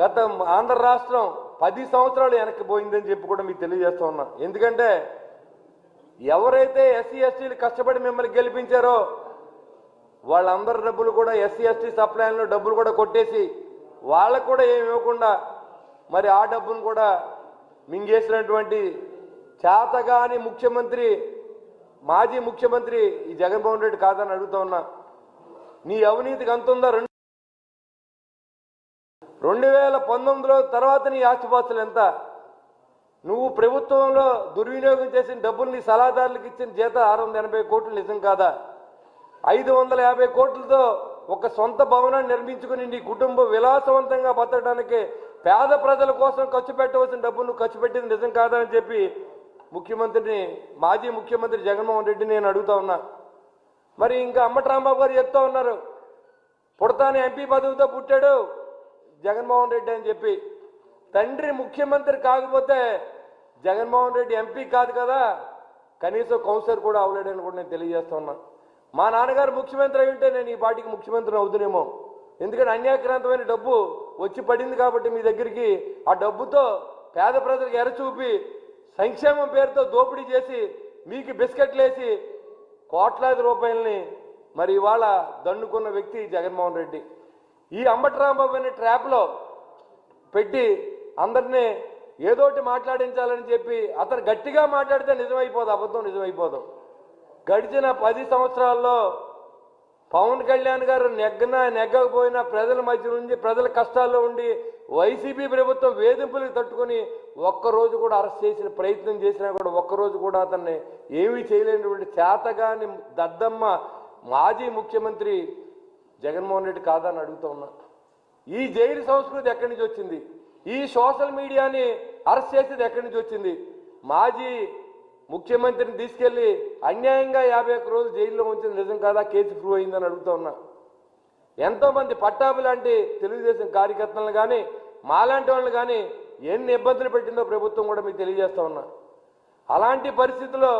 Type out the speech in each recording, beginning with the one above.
గత ఆంధ్ర రాష్ట్రం పది సంవత్సరాలు వెనక్కి పోయిందని చెప్పి కూడా మీకు తెలియజేస్తా ఉన్నా. ఎందుకంటే ఎవరైతే ఎస్సీ ఎస్టీలు కష్టపడి మిమ్మల్ని గెలిపించారో వాళ్ళందరి డబ్బులు కూడా ఎస్సీ ఎస్టీ సప్లైన్లో డబ్బులు కూడా కొట్టేసి వాళ్ళకు కూడా ఏమి ఇవ్వకుండా మరి ఆ డబ్బును కూడా మింగేసినటువంటి చేతగాని ముఖ్యమంత్రి మాజీ ముఖ్యమంత్రి ఈ జగన్మోహన్ రెడ్డి కాదని అడుగుతా ఉన్నా. నీ అవినీతికి అంతుందా రెండు రెండు వేల పంతొమ్మిదిలో తర్వాత నీ ఆస్తిపాస్తులు ఎంత? నువ్వు ప్రభుత్వంలో దుర్వినియోగం చేసిన డబ్బులు నీ సలహాదారులకు ఇచ్చిన జీత ఆరు వందల ఎనభై కోట్లు నిజం కాదా? ఐదు వందల యాభై కోట్లతో ఒక సొంత భవనాన్ని నిర్మించుకుని నీ కుటుంబం విలాసవంతంగా బతకడానికి పేద ప్రజల కోసం ఖర్చు పెట్టవలసిన డబ్బు నువ్వు ఖర్చు పెట్టింది నిజం కాదా అని చెప్పి ముఖ్యమంత్రిని మాజీ ముఖ్యమంత్రి జగన్మోహన్ రెడ్డిని నేను అడుగుతా ఉన్నా. మరి ఇంకా అమ్మటి రాంబాబు గారు చెప్తా ఉన్నారు. పుడతానే ఎంపీ పదవితో పుట్టాడు. జగన్మోహన్ రెడ్డి అని చెప్పి. తండ్రి ముఖ్యమంత్రి కాకపోతే జగన్మోహన్ రెడ్డి ఎంపీ కాదు కదా. కనీసం కౌన్సిలర్ కూడా అవ్వలేడని కూడా నేను తెలియజేస్తా ఉన్నా. మా నాన్నగారు ముఖ్యమంత్రి అయి ఉంటే నేను ఈ పార్టీకి ముఖ్యమంత్రి అవుతునేమో ఎందుకంటే అన్యాక్రాంతమైన డబ్బు వచ్చి పడింది కాబట్టి మీ దగ్గరికి ఆ డబ్బుతో పేద ప్రజలకు ఎరచూపి సంక్షేమం పేరుతో దోపిడీ చేసి మీకు బిస్కెట్లు వేసి కోట్లాది రూపాయలని మరి ఇవాళ దండుకున్న వ్యక్తి జగన్మోహన్ రెడ్డి. ఈ అంబటరాంబాబు అనే ట్రాప్లో పెట్టి అందరినీ ఏదోటి మాట్లాడించాలని చెప్పి అతను గట్టిగా మాట్లాడితే నిజమైపోదు అబద్ధం నిజమైపోదు. గడిచిన పది సంవత్సరాల్లో పవన్ కళ్యాణ్ గారు నెగ్గన నెగ్గకపోయినా ప్రజల మధ్య నుంచి ప్రజల కష్టాల్లో ఉండి వైసీపీ ప్రభుత్వం వేధింపులకు తట్టుకొని ఒక్కరోజు కూడా అరెస్ట్ చేసిన ప్రయత్నం చేసినా కూడా ఒక్కరోజు కూడా అతన్ని ఏమీ చేయలేనటువంటి చేతగాని దద్దమ్మ మాజీ ముఖ్యమంత్రి జగన్మోహన్ రెడ్డి కాదని అడుగుతా ఉన్నా. ఈ జైలు సంస్కృతి ఎక్కడి నుంచి వచ్చింది? ఈ సోషల్ మీడియాని అరెస్ట్ చేసేది ఎక్కడి నుంచి వచ్చింది? మాజీ ముఖ్యమంత్రిని తీసుకెళ్ళి అన్యాయంగా యాభై ఒక్క రోజులు జైల్లో ఉంచిన నిజం కాదా? కేసు ప్రూవ్ అయిందని అడుగుతా ఉన్నా. ఎంతోమంది పట్టాభి లాంటి తెలుగుదేశం కార్యకర్తలను కానీ మాలాంటి వాళ్ళని కానీ ఎన్ని ఇబ్బందులు పెట్టిందో ప్రభుత్వం కూడా మీకు తెలియజేస్తా ఉన్నా. అలాంటి పరిస్థితుల్లో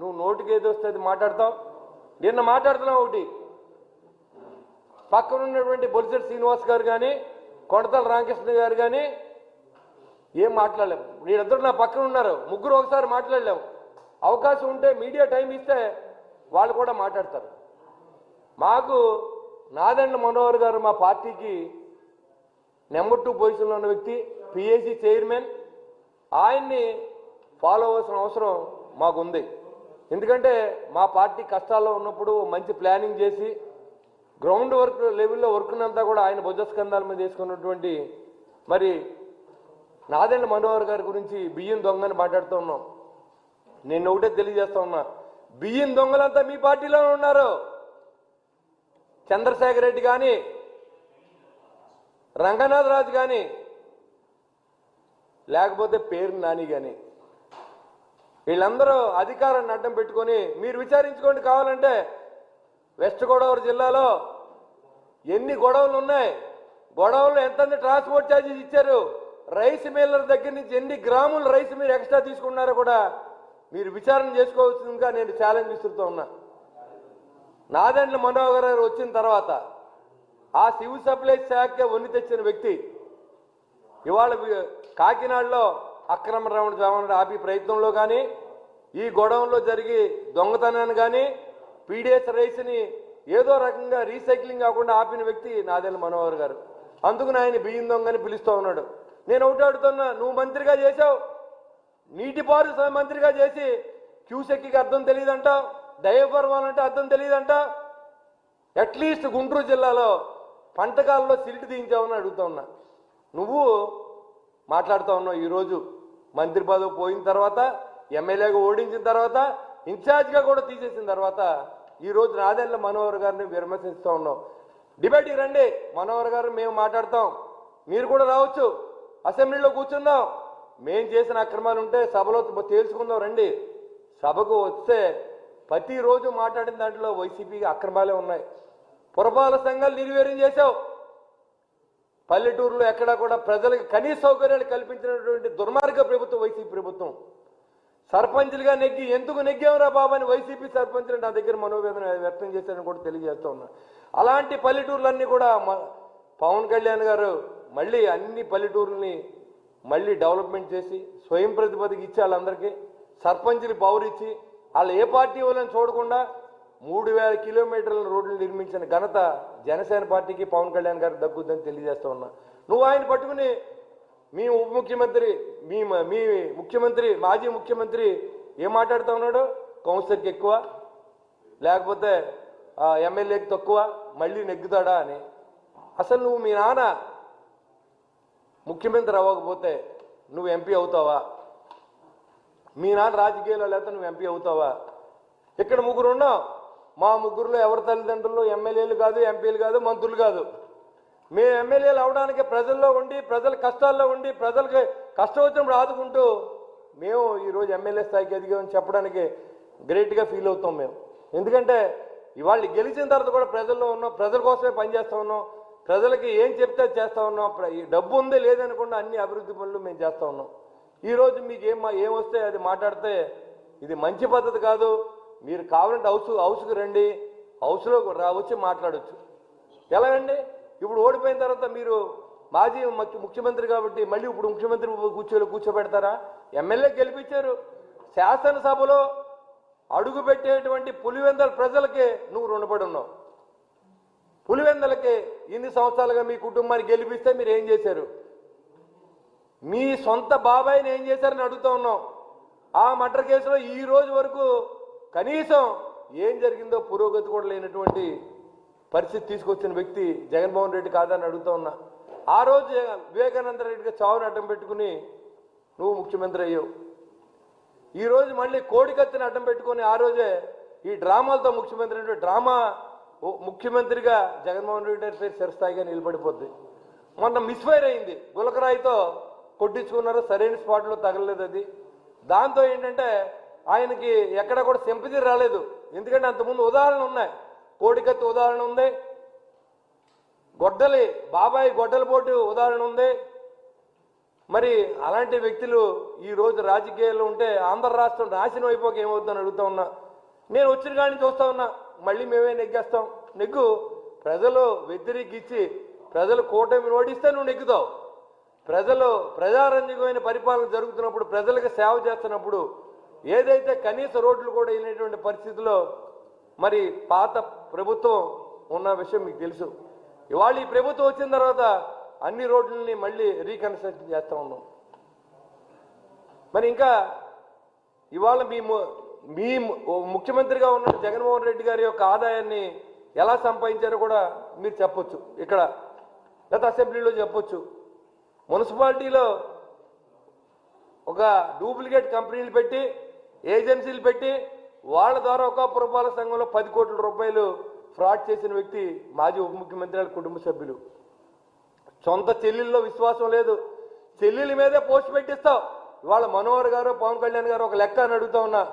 నువ్వు నోటికి ఏదో వస్తే అది మాట్లాడతావు. నిన్న మాట్లాడుతున్నావు ఒకటి. పక్కన ఉన్నటువంటి బొలిసెట్ శ్రీనివాస్ గారు కానీ కొడతల రామకృష్ణ గారు కానీ ఏం మాట్లాడలేము వీళ్ళిద్దరు నా పక్కన ఉన్నారు. ముగ్గురు ఒకసారి మాట్లాడలేము అవకాశం ఉంటే మీడియా టైం ఇస్తే వాళ్ళు కూడా మాట్లాడతారు. మాకు నాదండ మనోహర్ గారు మా పార్టీకి నెంబర్ టూ పొజిషన్లో ఉన్న వ్యక్తి పిఏసీ చైర్మన్. ఆయన్ని ఫాలో అవ్వాల్సిన అవసరం మాకుంది. ఎందుకంటే మా పార్టీ కష్టాల్లో ఉన్నప్పుడు మంచి ప్లానింగ్ చేసి గ్రౌండ్ వర్క్ లెవెల్లో వర్క్నంతా కూడా ఆయన భుజస్కంధాల మీద తీసుకున్నటువంటి మరి నాదెండ్ల మనోహర్ గారి గురించి బియ్యం దొంగని మాట్లాడుతూ ఉన్నాం. నేను ఒకటే తెలియజేస్తా ఉన్నా బియ్యం దొంగలంతా మీ పార్టీలోనే ఉన్నారు. చంద్రశేఖర్ రెడ్డి కానీ రంగనాథ్ రాజు కానీ లేకపోతే పేరు నాని కానీ వీళ్ళందరూ అధికారాన్ని అడ్డం పెట్టుకొని మీరు విచారించుకోండి కావాలంటే వెస్ట్ గోదావరి జిల్లాలో ఎన్ని గొడవలు ఉన్నాయి? గొడవలు ఎంత ట్రాన్స్పోర్ట్ ఛార్జెస్ ఇచ్చారు? రైస్ మిల్లర్ దగ్గర నుంచి ఎన్ని గ్రాములు రైస్ మీరు ఎక్స్ట్రా తీసుకున్నారో కూడా మీరు విచారణ చేసుకోవచ్చుగా నేను ఛాలెంజ్ ఇస్తుతూ ఉన్నా. నాదెండ్ల మనోహర్ గారు వచ్చిన తర్వాత ఆ సివిల్ సప్లై శాఖ వన్ని తెచ్చిన వ్యక్తి ఇవాళ కాకినాడలో అక్రమ రమణ జవాన్ ఆపి ప్రయత్నంలో కానీ ఈ గొడవల్లో జరిగి దొంగతనాన్ని కానీ పీడిఎస్ రైస్ని ఏదో రకంగా రీసైక్లింగ్ కాకుండా ఆపిన వ్యక్తి నాదెల్ల మనోహర్ గారు. అందుకు ఆయన బియ్యం దొంగని పిలుస్తూ ఉన్నాడు. నేను ఒకటి అడుగుతున్నా నువ్వు మంత్రిగా చేసావు నీటిపారు మంత్రిగా చేసి క్యూసెక్కి అర్థం తెలియదంట దయపర్వాలంటే అర్థం తెలియదంట. అట్లీస్ట్ గుంటూరు జిల్లాలో పంటకాలలో సిల్ట్ తీయించావని అడుగుతా ఉన్నా. నువ్వు మాట్లాడుతూ ఉన్నావు ఈరోజు. మంత్రి పదవి పోయిన తర్వాత ఎమ్మెల్యేగా ఓడించిన తర్వాత ఇన్ఛార్జ్గా కూడా తీసేసిన తర్వాత ఈ రోజు మనోహర్ గారిని విమర్శిస్తూ ఉన్నాం. డిబేట్కి రండి. మనోహర్ గారు మేము మాట్లాడతాం. మీరు కూడా రావచ్చు. అసెంబ్లీలో కూర్చుందాం. మేము చేసిన అక్రమాలు ఉంటే సభలో తేల్చుకుందాం రండి. సభకు వస్తే ప్రతిరోజు మాట్లాడిన దాంట్లో వైసీపీ అక్రమాలే ఉన్నాయి. పురపాలక సంఘాలు నిర్వీర్యం చేశావు. పల్లెటూరులో ఎక్కడా కూడా ప్రజలకు కనీస సౌకర్యాలు కల్పించినటువంటి దుర్మార్గ ప్రభుత్వం వైసీపీ ప్రభుత్వం. సర్పంచ్లుగా నెగ్గి ఎందుకు నెగ్గావురా బాబు అని వైసీపీ సర్పంచ్లు నా దగ్గర మనోవేదన వ్యక్తం చేశారని కూడా తెలియజేస్తూ ఉన్నా. అలాంటి పల్లెటూర్లన్నీ కూడా మ- పవన్ కళ్యాణ్ గారు మళ్ళీ అన్ని పల్లెటూరుల్ని మళ్ళీ డెవలప్మెంట్ చేసి స్వయం ప్రతిపదికి ఇచ్చి వాళ్ళందరికీ సర్పంచ్ని పవర్ ఇచ్చి వాళ్ళు ఏ పార్టీ వాళ్ళని చూడకుండా మూడు వేల కిలోమీటర్ల రోడ్లు నిర్మించిన ఘనత జనసేన పార్టీకి పవన్ కళ్యాణ్ గారికి దక్కుద్దని తెలియజేస్తా ఉన్నా. నువ్వు ఆయన పట్టుకుని మీ ఉప ముఖ్యమంత్రి మీ మీ ముఖ్యమంత్రి మాజీ ముఖ్యమంత్రి ఏం మాట్లాడుతూ ఉన్నాడు? కౌన్సిలర్కి ఎక్కువ? లేకపోతే ఎమ్మెల్యేకి తక్కువ? మళ్ళీ నెగ్గుతాడా అని. అసలు నువ్వు మీ నాన్న ముఖ్యమంత్రి అవ్వకపోతే నువ్వు ఎంపీ అవుతావా? మీ నాన్న రాజకీయాల్లో లేకపోతే నువ్వు ఎంపీ అవుతావా? ఇక్కడ ముగ్గురు ఉన్నావు మా ముగ్గురులో ఎవరి తల్లిదండ్రులు? ఎమ్మెల్యేలు కాదు ఎంపీలు కాదు మంత్రులు కాదు. మేము ఎమ్మెల్యేలు అవడానికి ప్రజల్లో ఉండి ప్రజల కష్టాల్లో ఉండి ప్రజలకి కష్టం వచ్చినప్పుడు ఆదుకుంటూ మేము ఈరోజు ఎమ్మెల్యే స్థాయికి ఎదిగామని చెప్పడానికి గ్రేట్గా ఫీల్ అవుతాం మేము. ఎందుకంటే ఇవాళ గెలిచిన తర్వాత కూడా ప్రజల్లో ఉన్నాం ప్రజల కోసమే పనిచేస్తూ ఉన్నాం ప్రజలకి ఏం చెప్తే అది చేస్తా ఉన్నాం ఈ డబ్బు ఉంది లేదనకుండా అన్ని అభివృద్ధి పనులు మేము చేస్తా ఉన్నాం. ఈరోజు మీకు ఏం ఏం వస్తే అది మాట్లాడితే ఇది మంచి పద్ధతి కాదు. మీరు కావాలంటే హౌస్ హౌస్కి రండి హౌస్లో వచ్చి మాట్లాడచ్చు. ఎలాగండి ఇప్పుడు ఓడిపోయిన తర్వాత మీరు మాజీ ముఖ్యమంత్రి కాబట్టి మళ్ళీ ఇప్పుడు ముఖ్యమంత్రి కూర్చోలో కూర్చోబెడతారా? ఎమ్మెల్యే గెలిపించారు. శాసనసభలో అడుగుపెట్టేటువంటి పులివెందల ప్రజలకి నువ్వు రుణపడి ఉన్నావు. పులివెందలకి ఇన్ని సంవత్సరాలుగా మీ కుటుంబాన్ని గెలిపిస్తే మీరు ఏం చేశారు? మీ సొంత బాబాయిని ఏం చేశారని అడుగుతా ఉన్నాం ఆ మర్డర్ కేసులో ఈ రోజు వరకు కనీసం ఏం జరిగిందో పురోగతి కూడా లేనటువంటి పరిస్థితి తీసుకొచ్చిన వ్యక్తి జగన్మోహన్ రెడ్డి కాదని అడుగుతా ఉన్నా. ఆ రోజు వివేకానంద రెడ్డిగా చావుని అడ్డం పెట్టుకుని నువ్వు ముఖ్యమంత్రి అయ్యావు. ఈరోజు మళ్ళీ కోడికత్తిని అడ్డం పెట్టుకొని ఆ రోజే ఈ డ్రామాలతో ముఖ్యమంత్రి అంటే డ్రామా ముఖ్యమంత్రిగా జగన్మోహన్ రెడ్డి గారి పేరు చిరస్థాయిగా నిలబడిపోద్ది. మొన్న మిస్ఫైర్ అయింది. గులకరాయితో కొట్టించుకున్నారు సరైన స్పాట్లో తగలలేదు అది. దాంతో ఏంటంటే ఆయనకి ఎక్కడ కూడా సింపతి రాలేదు. ఎందుకంటే అంతకుముందు ఉదాహరణ ఉన్నాయి. కోడికత్తి ఉదాహరణ ఉంది. గొడ్డలి బాబాయ్ గొడ్డల పోటు ఉదాహరణ ఉంది. మరి అలాంటి వ్యక్తులు ఈ రోజు రాజకీయాల్లో ఉంటే ఆంధ్ర రాష్ట్రం నాశనం అయిపోక ఏమవుతుందని అడుగుతా ఉన్నా. నేను వచ్చిన కాడి నుంచి చూస్తా ఉన్నా మళ్ళీ మేమే నెగ్గేస్తాం. నెగ్గు ప్రజలు వ్యతిరేకించి ప్రజలు కూటమి ఓడిస్తే నువ్వు నెగ్గుతావు. ప్రజలు ప్రజారంజకమైన పరిపాలన జరుగుతున్నప్పుడు ప్రజలకు సేవ చేస్తున్నప్పుడు ఏదైతే కనీస రోడ్లు కూడా అయినటువంటి పరిస్థితిలో మరి పాత ప్రభుత్వం ఉన్న విషయం మీకు తెలుసు. ఇవాళ ఈ ప్రభుత్వం వచ్చిన తర్వాత అన్ని రోడ్లని మళ్ళీ రీకన్స్ట్రక్షన్ చేస్తూ ఉన్నాం. మరి ఇంకా ఇవాళ మీ మీ ఓ ముఖ్యమంత్రిగా ఉన్న జగన్మోహన్ రెడ్డి గారి యొక్క ఆదాయాన్ని ఎలా సంపాదించారో కూడా మీరు చెప్పొచ్చు. ఇక్కడ గత అసెంబ్లీలో చెప్పొచ్చు. మున్సిపాలిటీలో ఒక డూప్లికేట్ కంపెనీలు పెట్టి ఏజెన్సీలు పెట్టి వాళ్ళ ద్వారా ఒక పురపాలక సంఘంలో పది కోట్ల రూపాయలు ఫ్రాడ్ చేసిన వ్యక్తి మాజీ ఉప ముఖ్యమంత్రి కుటుంబ సభ్యులు. సొంత చెల్లెల్లో విశ్వాసం లేదు. చెల్లెల మీదే పోస్ట్ పెట్టిస్తావు. ఇవాళ మనోహర్ గారు పవన్ కళ్యాణ్ గారు ఒక లెక్క అని అడుగుతా ఉన్నా.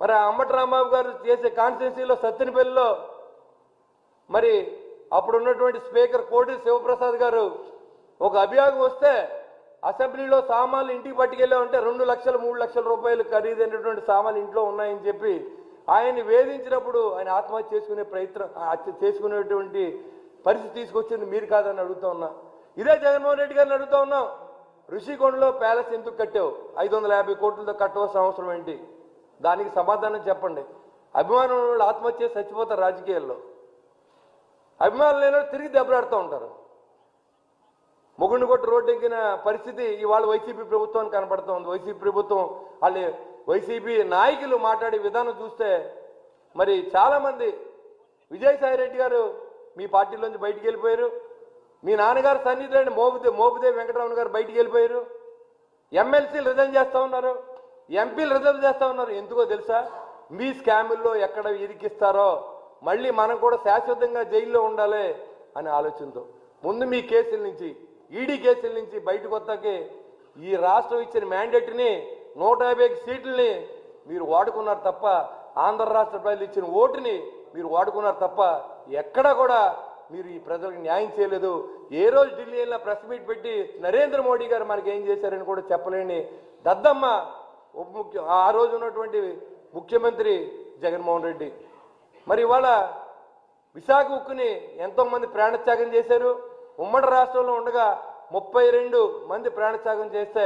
మరి అమ్మటి రాంబాబు గారు చేసే కాన్స్టిట్యున్సీలో సత్యనపల్లిలో మరి అప్పుడు ఉన్నటువంటి స్పీకర్ కోటి శివప్రసాద్ గారు ఒక అభియోగం వస్తే అసెంబ్లీలో సామాన్లు ఇంటికి పట్టుకెళ్ళామంటే రెండు లక్షలు మూడు లక్షల రూపాయలు ఖరీదైనటువంటి సామాన్లు ఇంట్లో ఉన్నాయని చెప్పి ఆయన్ని వేధించినప్పుడు ఆయన ఆత్మహత్య చేసుకునే ప్రయత్నం చేసుకునేటువంటి పరిస్థితి తీసుకొచ్చింది మీరు కాదని అడుగుతా ఉన్నా. ఇదే జగన్మోహన్ రెడ్డి గారిని అడుగుతా ఉన్నాం. ఋషికొండలో ప్యాలెస్ ఎందుకు కట్టావు? ఐదు వందల యాభై కోట్లతో కట్టవలసిన అవసరం ఏంటి? దానికి సమాధానం చెప్పండి. అభిమానం వాళ్ళు ఆత్మహత్య చేసి చచ్చిపోతారు రాజకీయాల్లో. అభిమానులు లేని తిరిగి దెబ్బలాడుతూ ఉంటారు. ముగుండు కొట్టి రోడ్డు ఎక్కిన పరిస్థితి ఇవాళ వైసీపీ ప్రభుత్వానికి కనపడుతోంది. వైసీపీ ప్రభుత్వం వాళ్ళు వైసీపీ నాయకులు మాట్లాడే విధానం చూస్తే మరి చాలామంది విజయసాయి రెడ్డి గారు మీ పార్టీలోంచి బయటికి వెళ్ళిపోయారు. మీ నాన్నగారు సన్నిధిలోని మోపుదే మోపుదే వెంకటరమణ గారు బయటికి వెళ్ళిపోయారు. ఎమ్మెల్సీలు రిజైన్ చేస్తూ ఉన్నారు. ఎంపీలు రిజర్వ్ చేస్తూ ఉన్నారు. ఎందుకో తెలుసా? మీ స్కాముల్లో ఎక్కడ ఇరికిస్తారో మళ్ళీ మనం కూడా శాశ్వతంగా జైల్లో ఉండాలి అనే ఆలోచనతో. ముందు మీ కేసుల నుంచి ఈడీ కేసుల నుంచి బయటకు వస్తాకే ఈ రాష్ట్రం ఇచ్చిన మ్యాండేట్ని నూట యాభై సీట్లని మీరు వాడుకున్నారు తప్ప ఆంధ్ర రాష్ట్ర ప్రజలు ఇచ్చిన ఓటుని మీరు వాడుకున్నారు తప్ప ఎక్కడా కూడా మీరు ఈ ప్రజలకు న్యాయం చేయలేదు. ఏ రోజు ఢిల్లీ వెళ్ళినా ప్రెస్ మీట్ పెట్టి నరేంద్ర మోడీ గారు మనకి ఏం చేశారని కూడా చెప్పలేని దద్దమ్మ ఉప ముఖ్య ఆ రోజు ఉన్నటువంటి ముఖ్యమంత్రి జగన్మోహన్ రెడ్డి. మరి ఇవాళ విశాఖ ఉక్కుని ఎంతోమంది ప్రాణత్యాగం చేశారు? ఉమ్మడి రాష్ట్రంలో ఉండగా ముప్పై రెండు మంది ప్రాణత్యాగం చేస్తే